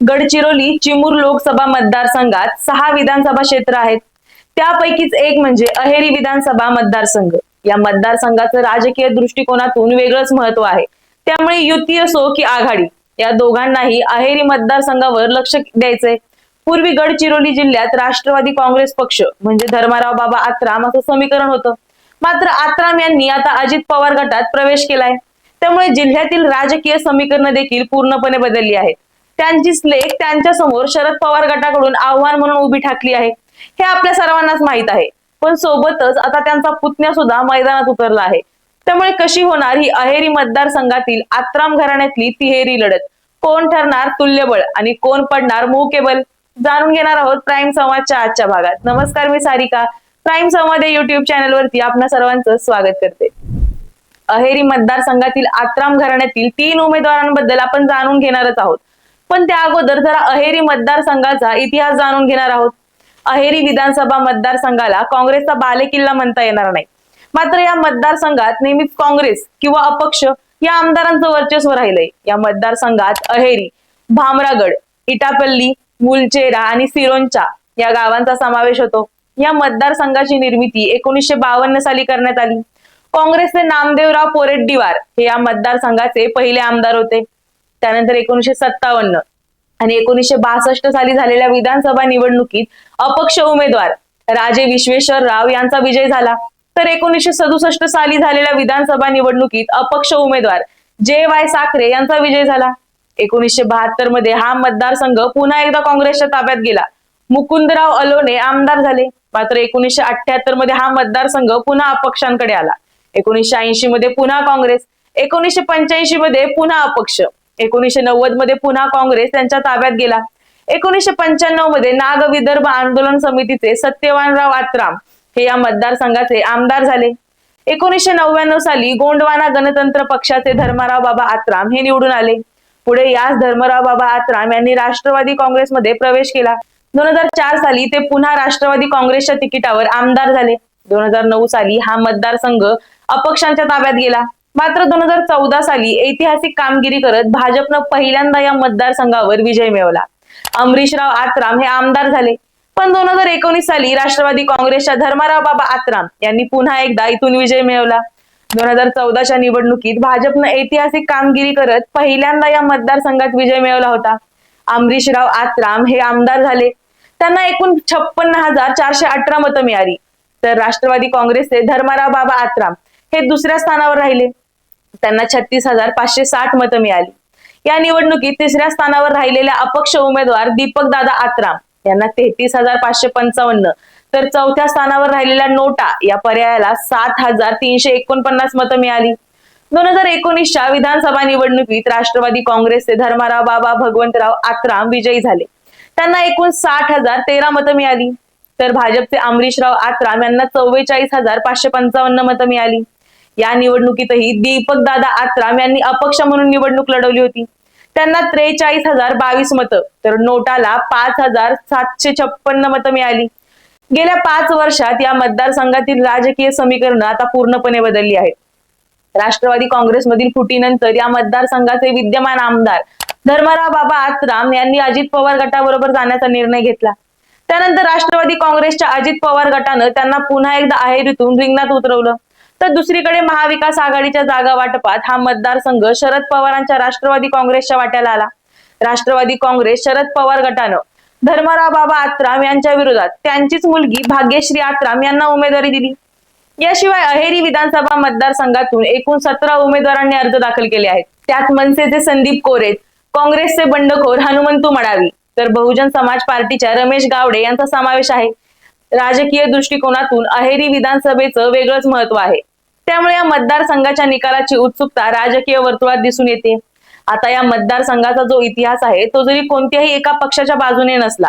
गडचिरोली चिमूर लोकसभा मतदारसंघात सहा विधानसभा क्षेत्र आहेत. त्यापैकीच एक म्हणजे अहेरी विधानसभा मतदारसंघ. या मतदारसंघाचं राजकीय दृष्टिकोनातून वेगळंच महत्त्व आहे. त्यामुळे युती असो की आघाडी या दोघांनाही अहेरी मतदारसंघावर लक्ष द्यायचंय. पूर्वी गडचिरोली जिल्ह्यात राष्ट्रवादी काँग्रेस पक्ष म्हणजे धर्माराव बाबा आत्राम असं समीकरण होतं. मात्र आत्राम यांनी आता अजित पवार गटात प्रवेश केलाय. त्यामुळे जिल्ह्यातील राजकीय समीकरण देखील पूर्णपणे बदलली आहेत. त्यांचीच लेख त्यांच्यासमोर शरद पवार गटाकडून आव्हान म्हणून उभी ठाकली आहे. हे आपल्या सर्वांनाच माहीत आहे. पण सोबतच आता त्यांचा पुतण्या सुद्धा मैदानात उतरला आहे. त्यामुळे कशी होणार ही अहेरी मतदारसंघातील आत्राम घराण्यातली तिहेरी लढत? कोण ठरणार तुल्यबळ आणि कोण पडणार केबल? जाणून घेणार आहोत प्राईम संवादच्या आजच्या भागात. नमस्कार मी सारिका. प्राईम संवाद या युट्यूब चॅनल वरती आपल्या सर्वांचं स्वागत करते. अहेरी मतदारसंघातील आत्राम घराण्यातील तीन उमेदवारांबद्दल आपण जाणून घेणारच आहोत. पण त्या अगोदर जरा अहेरी मतदारसंघाचा इतिहास जाणून घेणार आहोत. अहेरी विधानसभा मतदारसंघाला काँग्रेसचा बालेकिल्ला म्हणता येणार नाही. मात्र या मतदारसंघात नेहमीच काँग्रेस किंवा अपक्ष या आमदारांचं वर्चस्व राहिलंय. या मतदारसंघात अहेरी भामरागड इटापल्ली मुलचेरा आणि सिरोंचा या गावांचा समावेश होतो. या मतदारसंघाची निर्मिती एकोणीसशे बावन्न साली करण्यात आली. काँग्रेसचे नामदेवराव पोरेड्डीवार हे या मतदारसंघाचे पहिले आमदार होते. त्यानंतर एकोणीशे सत्तावन्न आणि एकोणीशे बासष्ट साली झालेल्या विधानसभा निवडणुकीत अपक्ष उमेदवार राजे विश्वेश्वर राव यांचा विजय झाला. तर एकोणीशे सदुसष्ट साली झालेल्या विधानसभा निवडणुकीत अपक्ष उमेदवार जे वाय साखरे यांचा विजय झाला. एकोणीसशे बहात्तरमध्ये हा मतदारसंघ पुन्हा एकदा काँग्रेसच्या ताब्यात गेला. मुकुंदराव अलोने आमदार झाले. मात्र एकोणीसशे अठ्याहत्तरमध्ये हा मतदारसंघ पुन्हा अपक्षांकडे आला. एकोणीसशे ऐंशी मध्ये पुन्हा काँग्रेस. एकोणीसशे पंच्याऐंशी मध्ये पुन्हा अपक्ष. एकोणीसशे नव्वदमध्ये पुन्हा काँग्रेस त्यांच्या ताब्यात गेला. एकोणीसशे पंच्याण्णवमध्ये नाग विदर्भ आंदोलन समितीचे सत्यवानराव आत्राम हे या मतदारसंघाचे आमदार झाले. एकोणीसशे नव्याण्णव साली गोंडवाना गणतंत्र पक्षाचे धर्माराव बाबा आत्राम हे निवडून आले. पुढे याच धर्मराव बाबा आत्राम यांनी राष्ट्रवादी काँग्रेसमध्ये प्रवेश केला. दोन हजार चार साली ते पुन्हा राष्ट्रवादी काँग्रेसच्या तिकिटावर आमदार झाले. दोन हजार नऊ साली हा मतदारसंघ अपक्षांच्या ताब्यात गेला. मात्र दोन हजार चौदा साली ऐतिहासिक कामगिरी करत भाजपनं पहिल्यांदा या मतदारसंघावर विजय मिळवला. अमरीशराव आत्राम हे आमदार झाले. पण दोन हजार एकोणीस साली राष्ट्रवादी काँग्रेसच्या धर्माराव बाबा आत्राम यांनी पुन्हा एकदा इथून विजय मिळवला. दोन हजार चौदाच्या निवडणुकीत भाजपनं ऐतिहासिक कामगिरी करत पहिल्यांदा या मतदारसंघात विजय मिळवला होता. अमरीशराव आत्राम हे आमदार झाले. त्यांना एकूण छप्पन्न हजार चारशे अठरा मतं मिळाली. तर राष्ट्रवादी काँग्रेसचे धर्माराव बाबा आत्राम हे दुसऱ्या स्थानावर राहिले. त्यांना छत्तीस हजार पाचशे साठ मतं मिळाली. या निवडणुकीत तिसऱ्या स्थानावर राहिलेल्या अपक्ष उमेदवार दीपक दादा आत्राम यांना तेहतीस हजार पाचशे पंचावन्न. तर चौथ्या स्थानावर राहिलेल्या नोटा या पर्यायाला सात हजार तीनशे एकोणपन्नास मतं मिळाली. दोन हजार एकोणीसच्या विधानसभा निवडणुकीत राष्ट्रवादी काँग्रेसचे धर्माराव बाबा भगवंतराव आत्राम विजयी झाले. त्यांना एकूण साठ हजार तेरा मतं मिळाली. तर भाजपचे अमरीशराव आत्राम यांना चव्वेचाळीस हजार पाचशे पंचावन्न मतं मिळाली. या निवडणुकीतही दीपक दादा आत्राम यांनी अपक्ष म्हणून निवडणूक लढवली होती. त्यांना त्रेचाळीस हजार बावीस मतं तर नोटाला पाच हजार सातशे छप्पन्न मतं मिळाली. गेल्या पाच वर्षात या मतदारसंघातील राजकीय समीकरण आता पूर्णपणे बदलली आहेत. राष्ट्रवादी काँग्रेसमधील फुटीनंतर या मतदारसंघाचे विद्यमान आमदार धर्मराव बाबा आत्राम यांनी अजित पवार गटाबरोबर जाण्याचा निर्णय घेतला. त्यानंतर राष्ट्रवादी काँग्रेसच्या अजित पवार गटानं त्यांना पुन्हा एकदा अहेरीतून रिंगणात उतरवलं. तर दुसरीकडे महाविकास आघाडीच्या जागा वाटपात हा मतदारसंघ शरद पवारांच्या राष्ट्रवादी काँग्रेसच्या वाट्याला आला. राष्ट्रवादी काँग्रेस शरद पवार गटानं धर्मराव बाबा आत्राम यांच्या विरोधात त्यांचीच मुलगी भाग्यश्री आत्राम यांना उमेदवारी दिली. याशिवाय अहेरी विधानसभा मतदारसंघातून एकूण सतरा उमेदवारांनी अर्ज दाखल केले आहेत. त्यात मनसेचे संदीप कोरेत काँग्रेसचे बंडखोर हनुमंतू मडावी तर बहुजन समाज पार्टीच्या रमेश गावडे यांचा समावेश आहे. राजकीय दृष्टिकोनातून अहेरी विधानसभेचं वेगळंच महत्त्व आहे. त्यामुळे या मतदारसंघाच्या निकालाची उत्सुकता राजकीय वर्तुळात दिसून येते. आता या मतदारसंघाचा जो इतिहास आहे तो जरी कोणत्याही एका पक्षाच्या बाजूने नसला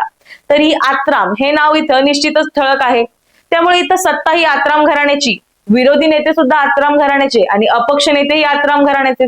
तरी आत्राम हे नाव इथं निश्चितच ठळक आहे. त्यामुळे इथं सत्ता ही आत्राम घराण्याची विरोधी नेते सुद्धा आत्राम घराण्याचे आणि अपक्ष नेतेही आत्राम घराण्याचे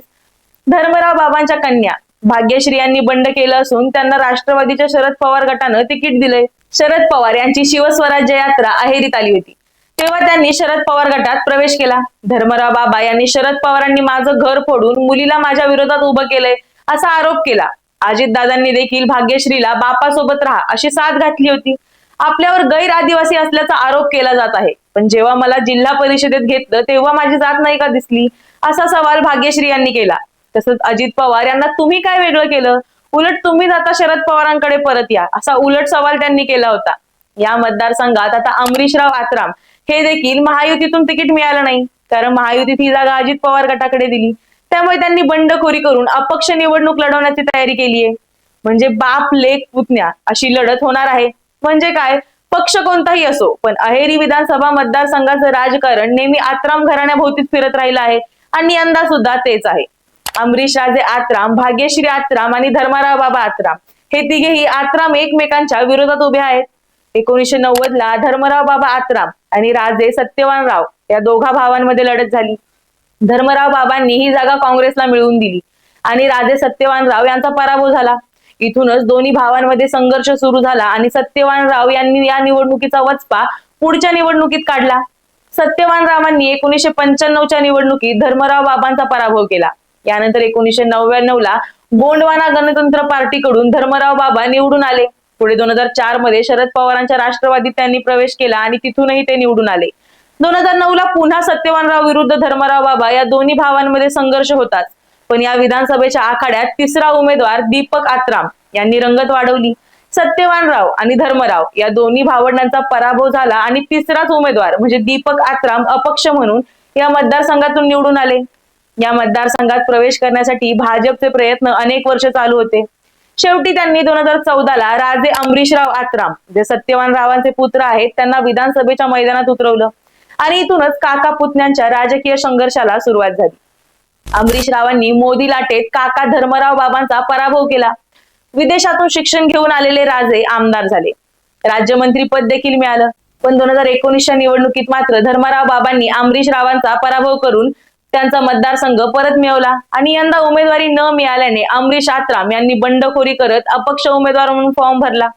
धर्मराव बाबांच्या कन्या भाग्यश्री यांनी बंड केलं असून त्यांना राष्ट्रवादीच्या शरद पवार गटानं तिकीट दिलंय. शरद पवार यांची शिवस्वराज्य यात्रा अहेरीत आली होती. तेव्हा त्यांनी शरद पवार गटात प्रवेश केला. धर्मराव बाबा यांनी शरद पवारांनी माझं घर फोडून मुलीला माझ्या विरोधात उभं केलंय असा आरोप केला. अजितदादांनी देखील भाग्यश्रीला बापासोबत राहा अशी साथ घातली होती. आपल्यावर गैर आदिवासी असल्याचा आरोप केला जात आहे. पण जेव्हा मला जिल्हा परिषदेत घेतलं तेव्हा माझी जात नाही का दिसली? असा सवाल भाग्यश्री यांनी केला. तसंच अजित पवार यांना तुम्ही काय वेगळं केलं? उलट तुम्ही आता शरद पवारांकडे परत या असा उलट सवाल त्यांनी केला होता. या मतदारसंघात आता अमरीशराव आत्राम हे देखील महायुतीतून तिकीट मिळालं नाही. कारण महायुतीत ही जागा अजित पवार गटाकडे दिली. त्यामुळे त्यांनी बंडखोरी करून अपक्ष निवडणूक लढवण्याची तयारी केली आहे. म्हणजे बाप लेख पुतण्या अशी लढत होणार आहे. म्हणजे काय? पक्ष कोणताही असो पण अहेरी विधानसभा मतदारसंघाचं राजकारण नेहमी आत्राम घराण्याभोवतीच फिरत राहिलं आहे. आणि यंदा सुद्धा तेच आहे. अमरीश राजे आत्राम भाग्यश्री आत्राम आणि धर्माराव बाबा आत्राम. हे तिघेही आत्राम एकमेकांच्या विरोधात उभे आहेत. एकोणीशे नव्वद ला धर्मराव बाबा आतराम आणि राजे सत्यवान राव या दोघा भावांमध्ये लढत झाली. धर्मराव बाबांनी ही जागा काँग्रेसला मिळवून दिली. आणि राजे सत्यवान राव यांचा पराभव झाला. इथूनच दोन्ही भावांमध्ये संघर्ष सुरू झाला आणि सत्यवान राव यांनी या निवडणुकीचा वचपा पुढच्या निवडणुकीत काढला. सत्यवान रावांनी एकोणीसशे पंच्याण्णवच्या निवडणुकीत धर्मराव बाबांचा पराभव केला. यानंतर एकोणीसशे नव्याण्णव ला गोंडवाना गणतंत्र पार्टीकडून धर्मराव बाबा निवडून आले. पुढे दोन हजार चारमध्ये शरद पवारांच्या राष्ट्रवादीत त्यांनी प्रवेश केला आणि तिथूनही ते निवडून आले. दोन हजार नऊ ला पुन्हा सत्यवानराव विरुद्ध धर्मराव बाबा या दोन्ही भावांमध्ये संघर्ष होतात. पण या विधानसभेच्या आखाड्यात तिसरा उमेदवार दीपक आत्राम यांनी रंगत वाढवली. सत्यवानराव आणि धर्मराव या दोन्ही भावंडांचा पराभव झाला आणि तिसराच उमेदवार म्हणजे दीपक आत्राम अपक्ष म्हणून या मतदारसंघातून निवडून आले. या मतदारसंघात प्रवेश करण्यासाठी भाजपचे प्रयत्न अनेक वर्ष चालू होते. शेवटी त्यांनी दोन हजार चौदाला राजे अमरीशराव आत्राम जे सत्यवान रावांचे पुत्र आहेत त्यांना विधानसभेच्या मैदानात उतरवलं. आणि इथूनच काका पुतण्यांच्या राजकीय संघर्षाला सुरुवात झाली. अमरीश रावांनी मोदी लाटेत काका धर्मराव बाबांचा पराभव केला. विदेशातून शिक्षण घेऊन आलेले राजे आमदार झाले. राज्यमंत्री पद देखील मिळालं. पण दोन हजार एकोणीसच्या निवडणुकीत मात्र धर्मराव बाबांनी अमरीश रावांचा पराभव करून त्यांचा मतदारसंघ परत मिळवला. आणि यंदा उमेदवारी न मिळाल्याने अमरीश आत्राम यांनी बंडखोरी करत अपक्ष उमेदवार म्हणून फॉर्म भरला.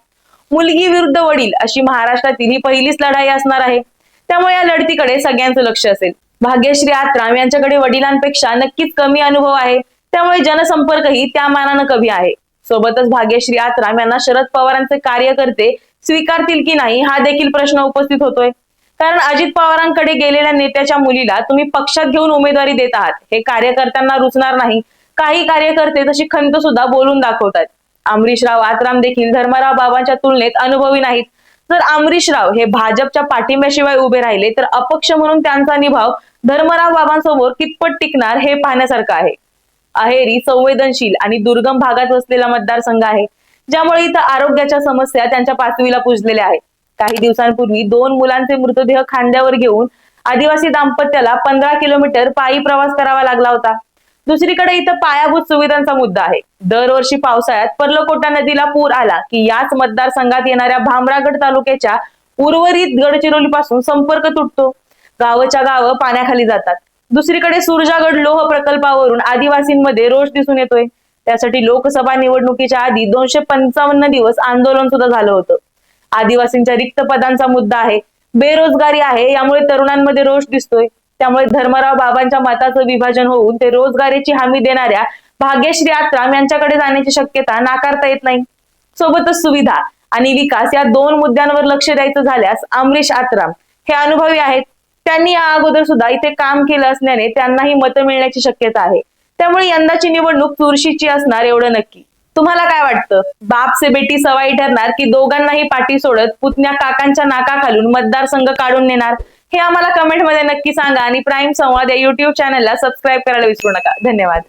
मुलगी विरुद्ध वडील अशी महाराष्ट्रातील ही पहिलीच लढाई असणार आहे. त्यामुळे या लढतीकडे सगळ्यांचं लक्ष असेल. भाग्यश्री आत्राम यांच्याकडे वडिलांपेक्षा नक्कीच कमी अनुभव आहे. त्यामुळे जनसंपर्कही त्या मानानं कमी आहे. सोबतच भाग्यश्री आत्राम यांना शरद पवारांचे कार्यकर्ते स्वीकारतील की नाही हा देखील प्रश्न उपस्थित होतोय. कारण अजित पवारांकडे गेलेल्या नेत्याच्या मुलीला तुम्ही पक्षात घेऊन उमेदवारी देत आहात. हे कार्यकर्त्यांना रुचणार नाही. काही कार्यकर्ते तशी खंत सुद्धा बोलून दाखवतात. अमरीशराव आत्राम देखील धर्मराव बाबांच्या तुलनेत अनुभवी नाहीत. जर अमरीशराव हे भाजपच्या पाठिंब्याशिवाय उभे राहिले तर अपक्ष म्हणून त्यांचा निभाव धर्मराव बाबांसमोर कितपत टिकणार हे पाहण्यासारखं आहे. अहेरी संवेदनशील आणि दुर्गम भागात वसलेला मतदारसंघ आहे ज्यामुळे इथं आरोग्याच्या समस्या त्यांच्या पाचवीला पुजलेल्या आहेत. काही दिवसांपूर्वी दोन मुलांचे मृतदेह खांद्यावर घेऊन आदिवासी दाम्पत्याला पंधरा किलोमीटर पायी प्रवास करावा लागला होता. दुसरीकडे इथं पायाभूत सुविधांचा मुद्दा आहे. दरवर्षी पावसाळ्यात पर्लकोटा नदीला पूर आला की याच मतदारसंघात येणाऱ्या भामरागड तालुक्याच्या उर्वरित गडचिरोली पासून संपर्क तुटतो. गावच्या गावं पाण्याखाली जातात. दुसरीकडे सुरजागड लोह प्रकल्पावरून आदिवासींमध्ये रोष दिसून येतोय. त्यासाठी लोकसभा निवडणुकीच्या आधी दोनशे पंचावन्न दिवस आंदोलन सुद्धा झालं होतं. आदिवासींच्या रिक्त पदांचा मुद्दा आहे. बेरोजगारी आहे यामुळे तरुणांमध्ये रोष दिसतोय. त्यामुळे धर्मराव बाबांच्या मताचं विभाजन होऊन ते रोजगारीची हमी देणाऱ्या भाग्यश्री आत्राम यांच्याकडे जाण्याची शक्यता नाकारता येत नाही. सोबतच सुविधा आणि विकास या दोन मुद्द्यांवर लक्ष द्यायचं झाल्यास अमरीश आत्राम हे अनुभवी आहेत. त्यांनी या अगोदर सुद्धा इथे काम केलं असल्याने त्यांनाही मतं मिळण्याची शक्यता आहे. त्यामुळे यंदाची निवडणूक चुरशीची असणार एवढं नक्की. तुम्हाला काय वाटतं? बाप से बेटी सवाई ठरणार की दोघांनाही पाठी सोडत पुतण्या काकांच्या नाका खालून मतदारसंघ काढून नेणार? हे आम्हाला कमेंटमध्ये नक्की सांगा आणि प्राईम संवाद या युट्यूब चॅनलला सबस्क्राईब करायला विसरू नका. धन्यवाद.